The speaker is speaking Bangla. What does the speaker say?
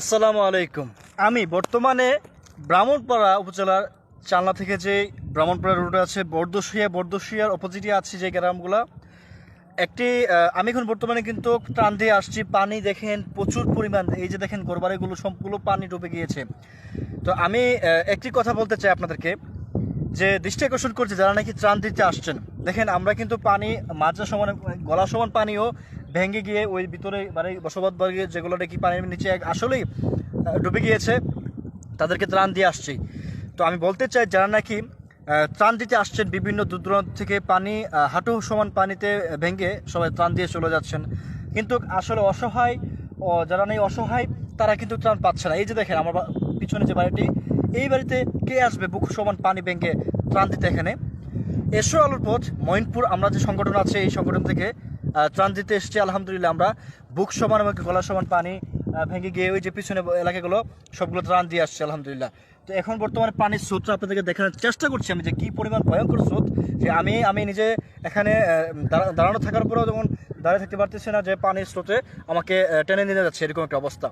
আসসালামু আলাইকুম। আমি বর্তমানে ব্রাহ্মণপাড়া উপজেলার চালনা থেকে যে ব্রাহ্মণপাড়া রোড আছে, বর্দশিয়া, বর্দশিয়ার অপোজিটে আছি যে গ্রামগুলো। একটি আমি এখন বর্তমানে কিন্তু টান দিয়ে আসছি, পানি দেখেন প্রচুর পরিমাণ, এই যে দেখেন গোরবাড়িগুলো সম্পূর্ণ পানি ডুবে গিয়েছে। তো আমি একটি কথা বলতে চাই আপনাদেরকে, যে দৃষ্টি আকর্ষণ করছে যারা নাকি ত্রাণ দিতে আসছেন। দেখেন আমরা কিন্তু পানি মাজা সমান, গলা সমান পানিও ভেঙে গিয়ে ওই ভিতরে মানে বসবাস বর্গে যেগুলো নাকি পানির নিচে এক- আসলেই ডুবে গিয়েছে, তাদেরকে ত্রাণ দিয়ে আসছি। তো আমি বলতে চাই, যারা নাকি ত্রাণ দিতে আসছেন বিভিন্ন দূর দূরান্ত থেকে পানি হাঁটু সমান পানিতে ভেঙে সবাই ত্রাণ দিয়ে চলে যাচ্ছেন। কিন্তু আসলে অসহায় যারা নেই অসহায়, তারা কিন্তু ত্রাণ পাচ্ছে না। এই যে দেখেন, আমার পিছনে যে বাড়িটি, এই বাড়িতে কে আসবে বুক সমান পানি ভেঙে ত্রাণ দিতে এখানে? এসো আলোর পথ, মঈনপুর, আমরা যে সংগঠন আছে এই সংগঠন থেকে দিতে এসেছি, আলহামদুলিল্লাহ আমরা। বুক সমান এবং গলা সমান পানি ভেঙে গিয়ে ওই যে পিছনে এলাকাগুলো, সবগুলো ত্রাণ দিয়ে আসছে, আলহামদুলিল্লাহ। তো এখন বর্তমানে পানির স্রোতটা আপনাদেরকে দেখানোর চেষ্টা করছি আমি যে কী পরিমাণ ভয়ঙ্কর স্রোত, যে আমি আমি নিজে এখানে দাঁড়ানো থাকার পরেও যেমন দাঁড়িয়ে থাকতে পারতেছি না যে পানির স্রোতে আমাকে টেনে নিয়ে যাচ্ছে, এরকম একটা অবস্থা।